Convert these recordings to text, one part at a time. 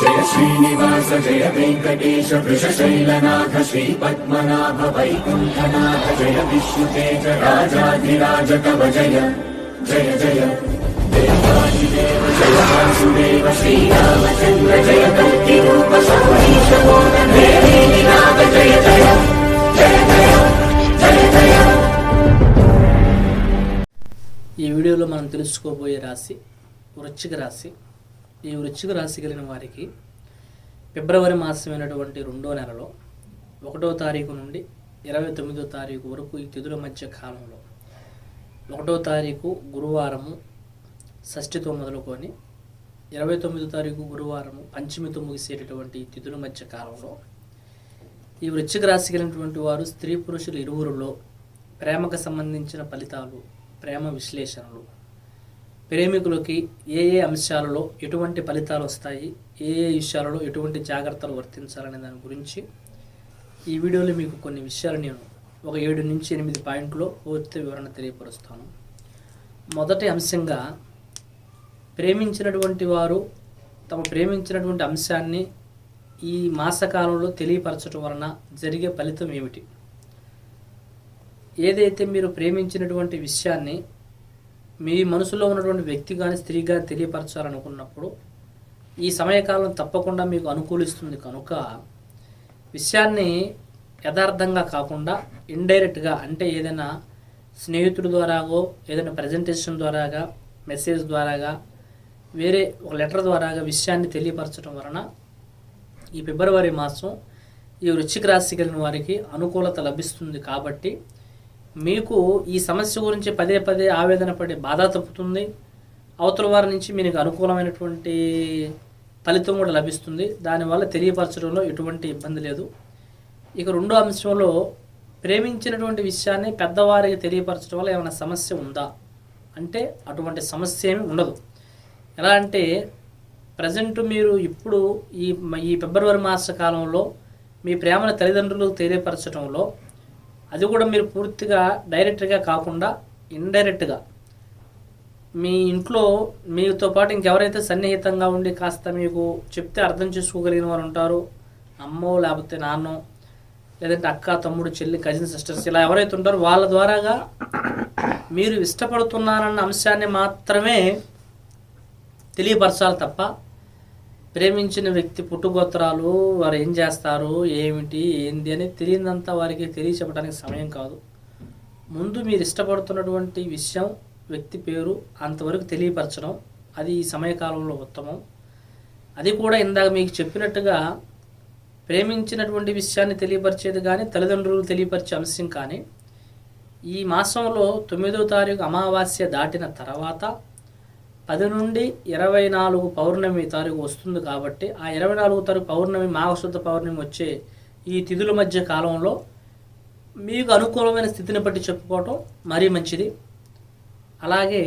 జయ శ్రీనివాస జయ వెంకటేశ వృషశైలనాథ శ్రీ పద్మనాభ వైకుంఠనాథ జయ విష్ణుతేజ రాజాధిరాజ కవ జయ జయ జయ. దేవాదిదేవ జయ వాసుదేవ శ్రీరామచంద్ర జయ కల్కి రూప సౌరీశ నాథ జయ జయ జయ జయ జయ జయ ఈ వీడియోలో మనం తెలుసుకోబోయే రాశి వృశ్చిక రాశి. ఈ వృశ్చిక రాశి కలిగిన వారికి ఫిబ్రవరి మాసమైనటువంటి రెండో నెలలో ఒకటో తారీఖు నుండి ఇరవై తొమ్మిదో తారీఖు వరకు ఈ తిథుల మధ్య కాలంలో ఒకటో తారీఖు గురువారము షష్ఠితో మొదలుకొని ఇరవై తొమ్మిదో తారీఖు గురువారము పంచమితో ముగిసేటటువంటి తిథుల మధ్య కాలంలో ఈ వృశ్చిక రాశి కలిగినటువంటి వారు స్త్రీ పురుషులు ఇరువురులో ప్రేమకు సంబంధించిన ఫలితాలు ప్రేమ విశ్లేషణలు ప్రేమికులకి ఏ ఏ అంశాలలో ఎటువంటి ఫలితాలు వస్తాయి ఏ ఏ విషయాలలో ఎటువంటి జాగ్రత్తలు వర్తించాలనే దాని గురించి ఈ వీడియోలో మీకు కొన్ని విషయాలు నేను ఒక ఏడు నుంచి ఎనిమిది పాయింట్లో పూర్తి వివరణ తెలియపరుస్తాను. మొదటి అంశంగా ప్రేమించినటువంటి వారు తమ ప్రేమించినటువంటి అంశాన్ని ఈ మాసకాలంలో తెలియపరచడం వలన జరిగే ఫలితం ఏమిటి? ఏదైతే మీరు ప్రేమించినటువంటి విషయాన్ని మీ మనసులో ఉన్నటువంటి వ్యక్తి కానీ స్త్రీ కానీ తెలియపరచాలనుకున్నప్పుడు ఈ సమయకాలం తప్పకుండా మీకు అనుకూలిస్తుంది కనుక విషయాన్ని యథార్థంగా కాకుండా ఇండైరెక్ట్గా అంటే ఏదైనా స్నేహితుడి ద్వారాగో ఏదైనా ప్రజెంటేషన్ ద్వారాగా మెసేజ్ ద్వారాగా వేరే ఒక లెటర్ ద్వారాగా విషయాన్ని తెలియపరచడం వలన ఈ ఫిబ్రవరి మాసం ఈ వృశ్చిక రాశి కలిగిన వారికి అనుకూలత లభిస్తుంది కాబట్టి మీకు ఈ సమస్య గురించి పదే పదే ఆవేదన పడే బాధ తప్పుతుంది. అవతల వారి నుంచి మీకు అనుకూలమైనటువంటి ఫలితం కూడా లభిస్తుంది. దానివల్ల తెలియపరచడంలో ఎటువంటి ఇబ్బంది లేదు. ఇక రెండో అంశంలో ప్రేమించినటువంటి విషయాన్ని పెద్దవారికి తెలియపరచడం వల్ల ఏమైనా సమస్య ఉందా? అంటే అటువంటి సమస్య ఏమి ఉండదు. ఎలా అంటే ప్రజెంట్ మీరు ఇప్పుడు ఈ ఈ ఫిబ్రవరి మాస కాలంలో మీ ప్రేమను తల్లిదండ్రులకు తెలియపరచడంలో అది కూడా మీరు పూర్తిగా డైరెక్ట్గా కాకుండా ఇండైరెక్ట్గా మీ ఇంట్లో మీతో పాటు ఇంకెవరైతే సన్నిహితంగా ఉండి కాస్త మీకు చెప్తే అర్థం చేసుకోగలిగిన వారు ఉంటారు అమ్మో లేకపోతే నాన్నో లేదంటే అక్క తమ్ముడు చెల్లి కజిన్ సిస్టర్స్ ఇలా ఎవరైతే ఉంటారో వాళ్ళ ద్వారాగా మీరు ఇష్టపడుతున్నారన్న అంశాన్ని మాత్రమే తెలియపరచాలి తప్ప ప్రేమించిన వ్యక్తి పుట్టుగోత్రాలు వారు ఏం చేస్తారు ఏమిటి ఏంది అని తెలియనంతా వారికి తెలియచెప్పడానికి సమయం కాదు. ముందు మీరు ఇష్టపడుతున్నటువంటి విషయం వ్యక్తి పేరు అంతవరకు తెలియపరచడం అది ఈ సమయకాలంలో ఉత్తమం. అది కూడా ఇందాక మీకు చెప్పినట్టుగా ప్రేమించినటువంటి విషయాన్ని తెలియపరిచేది కానీ తల్లిదండ్రులు తెలియపరిచే అంశం కానీ ఈ మాసంలో తొమ్మిదో తారీఖు అమావాస్య దాటిన తర్వాత పది నుండి ఇరవై నాలుగు పౌర్ణమి తారీఖు వస్తుంది కాబట్టి ఆ ఇరవై నాలుగు తారీఖు పౌర్ణమి మాఘశుద్ధ పౌర్ణమి వచ్చే ఈ తిథుల మధ్య కాలంలో మీకు అనుకూలమైన స్థితిని బట్టి చెప్పుకోవటం మరీ మంచిది. అలాగే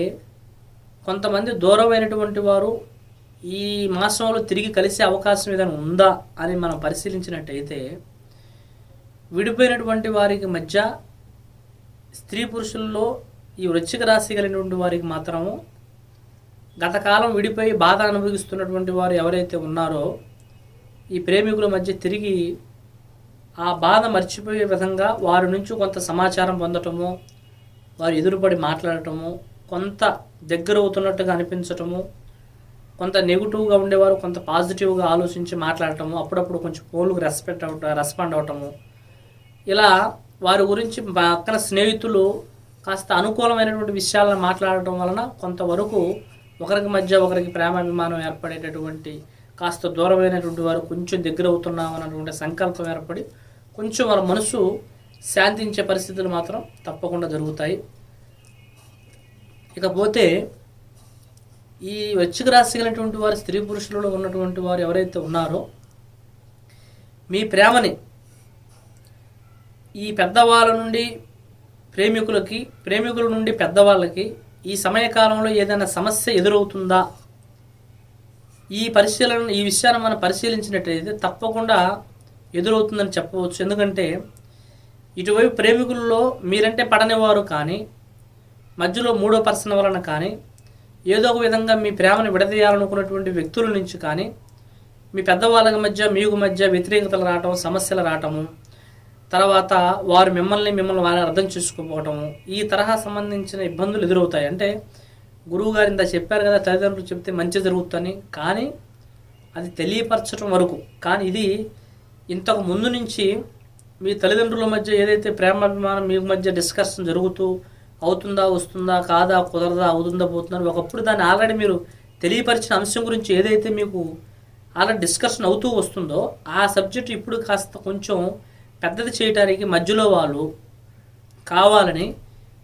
కొంతమంది దూరమైనటువంటి వారు ఈ మాసంలో తిరిగి కలిసే అవకాశం ఏదైనా ఉందా అని మనం పరిశీలించినట్టయితే విడిపోయినటువంటి వారికి మధ్య స్త్రీ పురుషుల్లో ఈ వృశ్చిక రాశి కలిగినటువంటి వారికి మాత్రము గతకాలం విడిపోయి బాధ అనుభవిస్తున్నటువంటి వారు ఎవరైతే ఉన్నారో ఈ ప్రేమికుల మధ్య తిరిగి ఆ బాధ మర్చిపోయే విధంగా వారి నుంచి కొంత సమాచారం పొందటము వారు ఎదురుపడి మాట్లాడటము కొంత దగ్గర అవుతున్నట్టుగా అనిపించటము కొంత నెగిటివ్గా ఉండేవారు కొంత పాజిటివ్గా ఆలోచించి మాట్లాడటము అప్పుడప్పుడు కొంచెం పోలుకు రెస్పెక్ట్ అవటం రెస్పాండ్ అవటము ఇలా వారి గురించి పక్కన స్నేహితులు కాస్త అనుకూలమైనటువంటి విషయాలను మాట్లాడటం వలన కొంతవరకు ఒకరికి మధ్య ఒకరికి ప్రేమాభిమానం ఏర్పడేటటువంటి కాస్త దూరమైనటువంటి వారు కొంచెం దగ్గర అవుతున్నాం అన్నటువంటి సంకల్పం ఏర్పడి కొంచెం వారి మనసు శాంతించే పరిస్థితులు మాత్రం తప్పకుండా జరుగుతాయి. ఇకపోతే ఈ వృశ్చిక రాశి కలిగినటువంటి వారు స్త్రీ పురుషులలో ఉన్నటువంటి వారు ఎవరైతే ఉన్నారో మీ ప్రేమని ఈ పెద్దవాళ్ళ నుండి ప్రేమికులకి ప్రేమికుల నుండి పెద్దవాళ్ళకి ఈ సమయకాలంలో ఏదైనా సమస్య ఎదురవుతుందా? ఈ పరిశీలన ఈ విషయాన్ని మనం పరిశీలించినట్లయితే తప్పకుండా ఎదురవుతుందని చెప్పవచ్చు. ఎందుకంటే ఇటువైపు ప్రేమికుల్లో మీరంటే పడనివారు కానీ మధ్యలో మూడో పర్సన్ వలన కానీ ఏదో ఒక విధంగా మీ ప్రేమను విడదీయాలనుకున్నటువంటి వ్యక్తుల నుంచి కానీ మీ పెద్దవాళ్ళ మధ్య మీకు మధ్య వ్యతిరేకతలు రావటం సమస్యలు రావటము తర్వాత వారు మిమ్మల్ని మిమ్మల్ని వారు అర్థం చేసుకోకపోవటము. ఈ తరహా సంబంధించిన ఇబ్బందులు ఎదురవుతాయి. అంటే గురువు గారు ఇంత చెప్పారు కదా తల్లిదండ్రులు చెప్తే మంచి జరుగుతుందని. కానీ అది తెలియపరచడం వరకు. కానీ ఇది ఇంతకు ముందు నుంచి మీ తల్లిదండ్రుల మధ్య ఏదైతే ప్రేమాభిమానం మీ మధ్య డిస్కషన్ జరుగుతూ అవుతుందా వస్తుందా కాదా కుదరదా అవుతుందా పోతుందా ఒకప్పుడు దాన్ని ఆల్రెడీ మీరు తెలియపరిచిన అంశం గురించి ఏదైతే మీకు ఆల్రెడీ డిస్కషన్ అవుతూ వస్తుందో ఆ సబ్జెక్ట్ ఇప్పుడు కాస్త కొంచెం పెద్దది చేయటానికి మధ్యలో వాళ్ళు కావాలని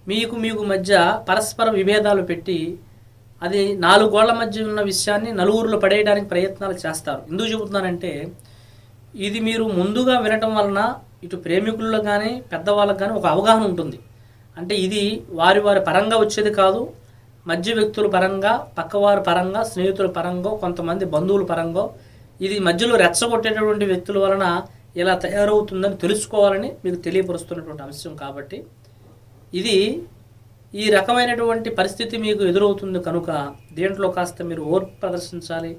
మీకు మీకు మధ్య పరస్పర విభేదాలు పెట్టి అది నాలుగు గోళ్ళ మధ్య ఉన్న విషయాన్ని నలుగురిలో పడేయడానికి ప్రయత్నాలు చేస్తారు. ఎందుకు చెబుతున్నానంటే ఇది మీరు ముందుగా వినటం వలన ఇటు ప్రేమికుల్లో కానీ పెద్దవాళ్ళకి కానీ ఒక అవగాహన ఉంటుంది. అంటే ఇది వారి వారి పరంగా వచ్చేది కాదు. మధ్య వ్యక్తుల పరంగా పక్కవారి పరంగా స్నేహితుల పరంగా కొంతమంది బంధువుల పరంగా ఇది మధ్యలో రెచ్చగొట్టేటటువంటి వ్యక్తుల వలన ఇలా తయారవుతుందని తెలుసుకోవాలని మీకు తెలియపరుస్తున్నటువంటి అంశం కాబట్టి ఇది ఈ రకమైనటువంటి పరిస్థితి మీకు ఎదురవుతుంది కనుక దేంట్లో కాస్త మీరు ఓర్పు ప్రదర్శించాలి.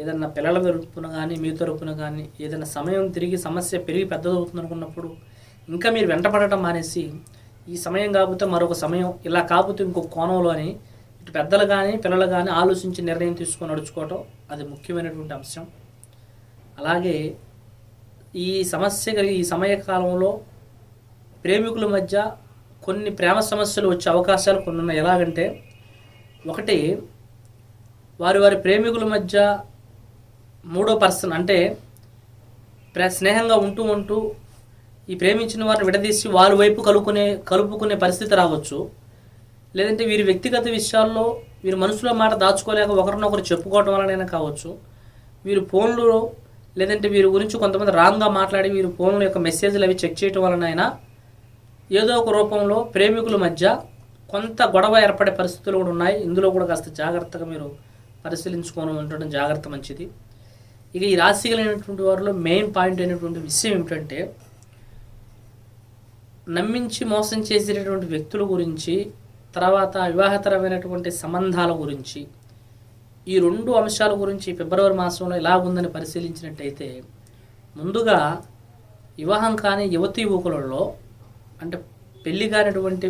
ఏదన్నా పిల్లల తరపున కానీ మీ తరపున కానీ ఏదైనా సమయం తిరిగి సమస్య పెరిగి పెద్దదవుతుంది అనుకున్నప్పుడు ఇంకా మీరు వెంటపడటం మానేసి ఈ సమయం కాకపోతే మరొక సమయం ఇలా కాకపోతే ఇంకొక కోణంలో అని ఇటు పెద్దలు కానీ పిల్లలు కానీ ఆలోచించి నిర్ణయం తీసుకొని నడుచుకోవటం అది ముఖ్యమైనటువంటి అంశం. అలాగే ఈ సమస్య కలిగి ఈ సమయకాలంలో ప్రేమికుల మధ్య కొన్ని ప్రేమ సమస్యలు వచ్చే అవకాశాలు కొన్ని ఉన్నాయి. ఎలాగంటే ఒకటి వారి వారి ప్రేమికుల మధ్య మూడో పర్సన్ అంటే ప్ర- స్నేహంగా ఉంటూ ఉంటూ ఈ ప్రేమించిన వారిని విడదీసి వారి వైపు కలుపుకునే కలుపుకునే పరిస్థితి రావచ్చు. లేదంటే వీరి వ్యక్తిగత విషయాల్లో వీరు మనసులో మాట దాచుకోలేక ఒకరినొకరు చెప్పుకోవటం వలనైనా కావచ్చు. వీరు ఫోన్లు లేదంటే వీరి గురించి కొంతమంది రాంగ్గా మాట్లాడి వీరి ఫోన్ల యొక్క మెసేజ్లు అవి చెక్ చేయటం వలనైనా ఏదో ఒక రూపంలో ప్రేమికుల మధ్య కొంత గొడవ ఏర్పడే పరిస్థితులు కూడా ఉన్నాయి. ఇందులో కూడా కాస్త జాగ్రత్తగా మీరు పరిశీలించుకొని ఉండడం జాగ్రత్త మంచిది. ఇక ఈ రాశిగలైనటువంటి వారిలో మెయిన్ పాయింట్ అయినటువంటి విషయం ఏమిటంటే నమ్మించి మోసం చేసేటటువంటి వ్యక్తుల గురించి తర్వాత వివాహతరమైనటువంటి సంబంధాల గురించి ఈ రెండు అంశాల గురించి ఫిబ్రవరి మాసంలో ఎలా ఉందని పరిశీలించినట్టయితే ముందుగా వివాహం కాని యువతి యువకులలో అంటే పెళ్ళి కానిటువంటి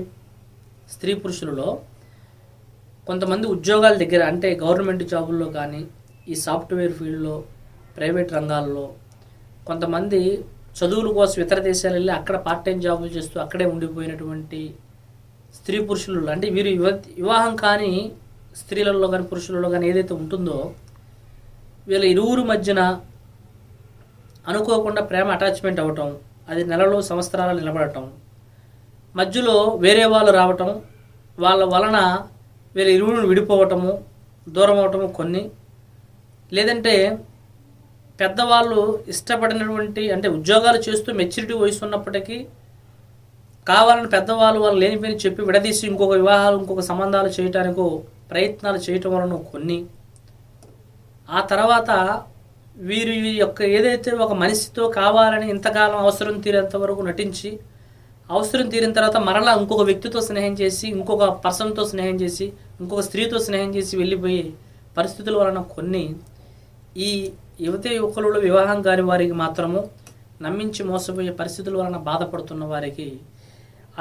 స్త్రీ పురుషులలో కొంతమంది ఉద్యోగాల దగ్గర అంటే గవర్నమెంట్ జాబుల్లో కానీ ఈ సాఫ్ట్వేర్ ఫీల్డ్లో ప్రైవేట్ రంగాల్లో కొంతమంది చదువుల కోసం ఇతర దేశాలు వెళ్ళి అక్కడ పార్ట్ టైం జాబులు చేస్తూ అక్కడే ఉండిపోయినటువంటి స్త్రీ పురుషులు అంటే వీరు యువ వివాహం కాని స్త్రీలలో కానీ పురుషులలో కానీ ఏదైతే ఉంటుందో వీళ్ళ ఇరువురు మధ్యన అనుకోకుండా ప్రేమ అటాచ్మెంట్ అవ్వటం అది నెలలో సంవత్సరాలు నిలబడటం మధ్యలో వేరే వాళ్ళు రావటం వాళ్ళ వలన వీళ్ళ ఇరువురు విడిపోవటము దూరం అవటము కొన్ని. లేదంటే పెద్దవాళ్ళు ఇష్టపడినటువంటి అంటే ఉద్యోగాలు చేస్తూ మెచ్యూరిటీ వయసు ఉన్నప్పటికీ కావాలని పెద్దవాళ్ళు వాళ్ళు లేనిపోయిన చెప్పి విడదీసి ఇంకొక వివాహాలు ఇంకొక సంబంధాలు చేయటానికో ప్రయత్నాలు చేయటం వలన కొన్ని. ఆ తర్వాత వీరి యొక్క ఏదైతే ఒక మనిషితో కావాలని ఇంతకాలం అవసరం తీరేంత వరకు నటించి అవసరం తీరిన తర్వాత మరలా ఇంకొక వ్యక్తితో స్నేహం చేసి ఇంకొక పర్సన్తో స్నేహం చేసి ఇంకొక స్త్రీతో స్నేహం చేసి వెళ్ళిపోయే పరిస్థితుల వలన కొన్ని. ఈ యువత యువకులలో వివాహం కాని వారికి మాత్రము నమ్మించి మోసపోయే పరిస్థితుల వలన బాధపడుతున్న వారికి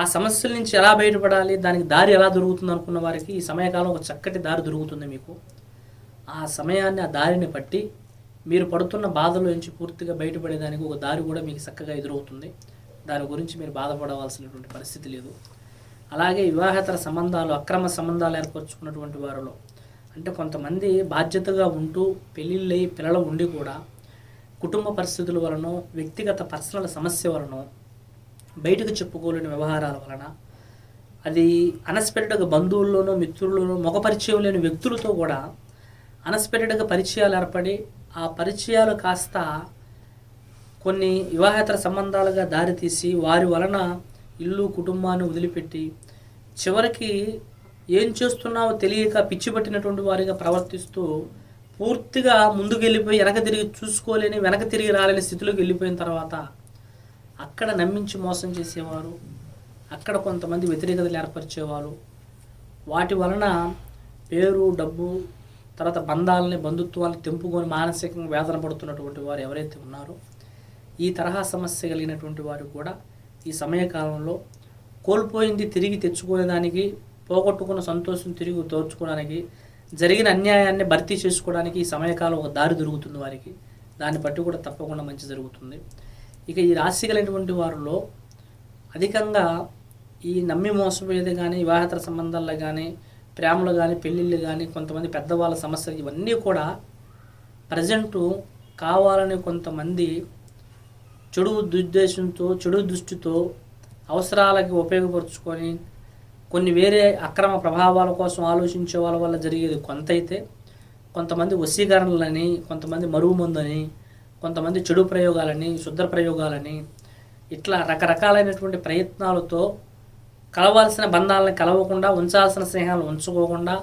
ఆ సమస్యల నుంచి ఎలా బయటపడాలి దానికి దారి ఎలా దొరుకుతుంది అనుకున్న వారికి ఈ సమయకాలం ఒక చక్కటి దారి దొరుకుతుంది మీకు. ఆ సమయాన్ని ఆ దారిని బట్టి మీరు పడుతున్న బాధల నుంచి పూర్తిగా బయటపడేదానికి ఒక దారి కూడా మీకు చక్కగా ఎదురవుతుంది. దాని గురించి మీరు బాధపడవలసినటువంటి పరిస్థితి లేదు. అలాగే వివాహేతర సంబంధాలు అక్రమ సంబంధాలు ఏర్పరచుకున్నటువంటి వారిలో అంటే కొంతమంది బాధ్యతగా ఉంటూ పెళ్ళిళ్ళై పిల్లలు ఉండి కూడా కుటుంబ పరిస్థితుల వలన వ్యక్తిగత పర్సనల్ సమస్య వలన బయటకు చెప్పుకోలేని వ్యవహారాల వలన అది అన్ఎక్స్పెక్టెడ్గా బంధువుల్లోనూ మిత్రుల్లోనూ మొగ పరిచయం లేని వ్యక్తులతో కూడా అన్ఎక్స్పెక్టెడ్గా పరిచయాలు ఏర్పడి ఆ పరిచయాలు కాస్త కొన్ని వివాహేతర సంబంధాలుగా దారితీసి వారి వలన ఇల్లు కుటుంబాన్ని వదిలిపెట్టి చివరికి ఏం చేస్తున్నావో తెలియక పిచ్చిపట్టినటువంటి వారిగా ప్రవర్తిస్తూ పూర్తిగా ముందుకు వెళ్ళిపోయి వెనక తిరిగి చూసుకోలేని వెనక తిరిగి రాలేని స్థితిలోకి వెళ్ళిపోయిన తర్వాత అక్కడ నమ్మించి మోసం చేసేవారు అక్కడ కొంతమంది వ్యతిరేకతలు ఏర్పరిచేవారు. వాటి వలన పేరు డబ్బు తర్వాత బంధాలని బంధుత్వాన్ని తెంపుకొని మానసికంగా వేదన పడుతున్నటువంటి వారు ఎవరైతే ఉన్నారో ఈ తరహా సమస్య కలిగినటువంటి వారు కూడా ఈ సమయకాలంలో కోల్పోయింది తిరిగి తెచ్చుకునేదానికి పోగొట్టుకున్న సంతోషం తిరిగి తోర్చుకోవడానికి జరిగిన అన్యాయాన్ని భర్తీ చేసుకోవడానికి ఈ సమయకాలం ఒక దారి దొరుకుతుంది వారికి. దాన్ని బట్టి కూడా తప్పకుండా మంచి జరుగుతుంది. ఇక ఈ రాశి కలిగినటువంటి వారిలో అధికంగా ఈ నమ్మి మోసపోయేది కానీ వివాహేతర సంబంధాల్లో కానీ ప్రేమలు కానీ పెళ్ళిళ్ళు కానీ కొంతమంది పెద్దవాళ్ళ సమస్యలు ఇవన్నీ కూడా ప్రజెంటు కావాలని కొంతమంది చెడు దుద్దేశంతో చెడు దృష్టితో అవసరాలకి ఉపయోగపరుచుకొని కొన్ని వేరే అక్రమ ప్రభావాల కోసం ఆలోచించే వాళ్ళ వల్ల జరిగేది కొంత అయితే కొంతమంది వశీకరణలని కొంతమంది మరుగు మందని కొంతమంది చెడు ప్రయోగాలని శుద్ధ ప్రయోగాలని ఇట్లా రకరకాలైనటువంటి ప్రయత్నాలతో కలవాల్సిన బంధాలను కలవకుండా ఉంచాల్సిన స్నేహాలను ఉంచుకోకుండా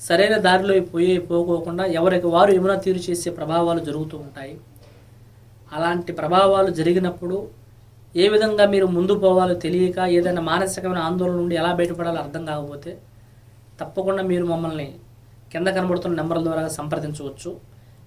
సరైన దారిలో పోయి పోకోకుండా ఎవరికి వారు ఏమైనా తీరు చేసే ప్రభావాలు జరుగుతూ ఉంటాయి. అలాంటి ప్రభావాలు జరిగినప్పుడు ఏ విధంగా మీరు ముందు పోవాలో తెలియక ఏదైనా మానసికమైన ఆందోళన నుండి ఎలా బయటపడాలో అర్థం కాకపోతే తప్పకుండా మీరు మమ్మల్ని కింద కనబడుతున్న నెంబర్ల ద్వారా సంప్రదించవచ్చు.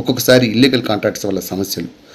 ఒక్కొక్కసారి ఇల్లీగల్ కాంట్రాక్ట్స్ వల్ల సమస్యలు.